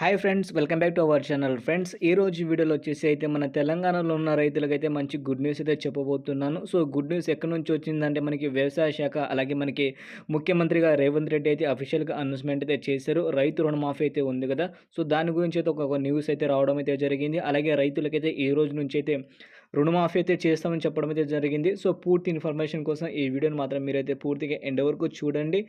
Hi friends welcome back to our channel. Friends ఈ రోజు వీడియోలో వచ్చేసి అయితే మన తెలంగాణలో ఉన్న రైతులకైతే మంచి గుడ్ న్యూస్ అయితే చెప్పబోతున్నాను. సో గుడ్ న్యూస్ ఎక్కడి నుంచి వచ్చిందంటే మనకి వ్యవసాయ శాఖ అలాగే మనకి ముఖ్యమంత్రిగా రేవంత్ రెడ్డి అయితే అఫీషియల్గా అనౌన్స్మెంట్ అయితే చేశారు. రైతు రుణమాఫీ అయితే ఉంది కదా. సో దాని గురించి అయితే ఒక న్యూస్ అయితే రావడం అయితే జరిగింది. అలాగే రైతులకైతే ఈ రోజు నుంచి అయితే రుణమాఫీ అయితే చేస్తామని చెప్పడం అయితే జరిగింది. సో పూర్తి ఇన్ఫర్మేషన్ కోసం ఈ వీడియోని మాత్రం మీరైతే పూర్తిగా ఎండ్ వరకు చూడండి.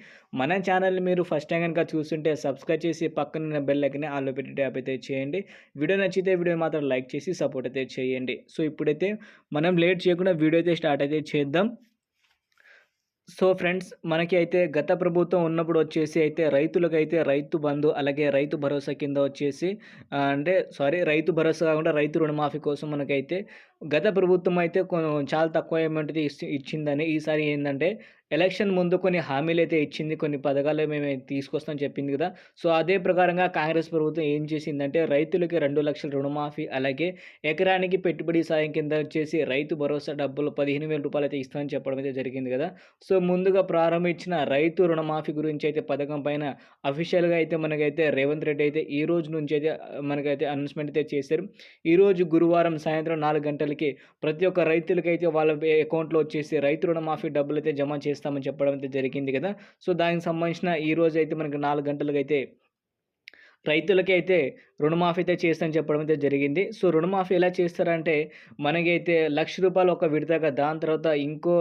మన ఛానల్ని మీరు ఫస్ట్ టైం కనుక చూస్తుంటే సబ్స్క్రైబ్ చేసి పక్కన బెల్ లెక్కనే ఆన్లో పెట్టి ట్యాప్ అయితే చేయండి. వీడియో నచ్చితే వీడియో మాత్రం లైక్ చేసి సపోర్ట్ అయితే చేయండి. సో ఇప్పుడైతే మనం లేట్ చేయకుండా వీడియో అయితే స్టార్ట్ అయితే చేద్దాం. సో ఫ్రెండ్స్ మనకి అయితే గత ప్రభుత్వం ఉన్నప్పుడు వచ్చేసి అయితే రైతులకైతే రైతు బంధు అలాగే రైతు భరోసా కింద వచ్చేసి అంటే సారీ రైతు భరోసా కాకుండా రైతు రుణమాఫీ కోసం మనకైతే గత ప్రభుత్వం అయితే చాలా తక్కువ అమౌంట్ ఇచ్చిందని ఈసారి ఏంటంటే ఎలక్షన్ ముందు కొన్ని హామీలు అయితే ఇచ్చింది కొన్ని పథకాలు మేము తీసుకొస్తాం చెప్పింది కదా. సో అదే ప్రకారంగా కాంగ్రెస్ ప్రభుత్వం ఏం చేసిందంటే రైతులకి రెండు లక్షల రుణమాఫీ అలాగే ఎకరానికి పెట్టుబడి సాయం కింద వచ్చేసి రైతు భరోసా డబ్బులు పదిహేను వేల రూపాయలు అయితే ఇస్తామని చెప్పడం అయితే జరిగింది కదా. సో ముందుగా ప్రారంభించిన రైతు రుణమాఫీ గురించి అయితే పథకం పైన అఫీషియల్గా అయితే మనకైతే రేవంత్ రెడ్డి అయితే ఈ రోజు నుంచి అయితే మనకైతే అనౌన్స్మెంట్ అయితే చేశారు. ఈరోజు గురువారం సాయంత్రం నాలుగు గంటలకి ప్రతి ఒక్క రైతులకైతే వాళ్ళ అకౌంట్లో వచ్చేసి రైతు రుణమాఫీ డబ్బులు అయితే జమ చేస్తారు. చేస్తామని చెప్పడం అయితే జరిగింది కదా. సో దానికి సంబంధించిన ఈ రోజు అయితే మనకి నాలుగు గంటలకు అయితే రైతులకి అయితే రుణమాఫీ అయితే చేస్తామని చెప్పడం అయితే జరిగింది. సో రుణమాఫీ ఎలా చేస్తారంటే మనకైతే లక్ష రూపాయలు ఒక విడతగా దాని తర్వాత ఇంకో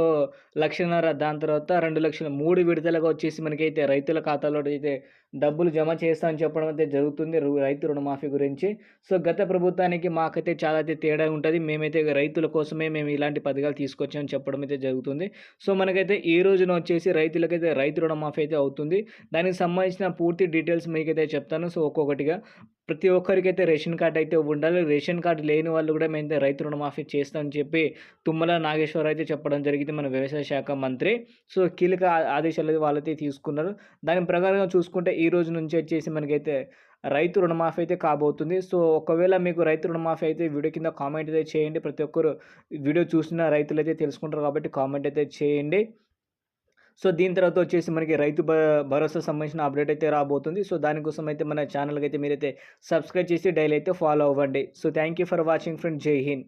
లక్షన్నర దాని తర్వాత రెండు లక్షల మూడు విడతలుగా వచ్చేసి మనకైతే రైతుల ఖాతాలో అయితే డబ్బులు జమ చేస్తామని చెప్పడం అయితే జరుగుతుంది రైతు రుణమాఫీ గురించి. సో గత ప్రభుత్వానికి మాకైతే చాలా అయితే తేడా ఉంటుంది. మేమైతే రైతుల కోసమే మేము ఇలాంటి పథకాలు తీసుకొచ్చామని చెప్పడం అయితే జరుగుతుంది. సో మనకైతే ఈ రోజున వచ్చేసి రైతులకైతే రైతు రుణమాఫీ అయితే అవుతుంది. దానికి సంబంధించిన పూర్తి డీటెయిల్స్ మీకైతే చెప్తాను. సో ఒక్కొక్కటిగా. ప్రతి ఒక్కరికైతే రేషన్ కార్డు అయితే ఉండాలి. రేషన్ కార్డు లేని వాళ్ళు కూడా మేము రైతు రుణమాఫీ చేస్తామని చెప్పి తుమ్మల నాగేశ్వర అయితే చెప్పడం జరిగింది మన వ్యవసాయ శాఖ మంత్రి. సో కీలక ఆదేశాలు వాళ్ళైతే తీసుకున్నారు. దాని ప్రకారంగా చూసుకుంటే ఈ రోజు నుంచి వచ్చేసి మనకైతే రైతు రుణమాఫీ అయితే కాబోతుంది. సో ఒకవేళ మీకు రైతు రుణమాఫీ అయితే వీడియో కింద కామెంట్ అయితే చేయండి. ప్రతి ఒక్కరు వీడియో చూసిన రైతులు అయితే తెలుసుకుంటారు కాబట్టి కామెంట్ అయితే చేయండి. సో దీని తర్వాత వచ్చేసి మనకి రైతు భరోసా సంబంధించిన అప్డేట్ అయితే రాబోతుంది. సో దానికోసం అయితే మన ఛానల్కి అయితే మీరైతే సబ్స్క్రైబ్ చేసి డైలీ అయితే ఫాలో అవ్వండి. So thank you for watching friend. Jai Hind.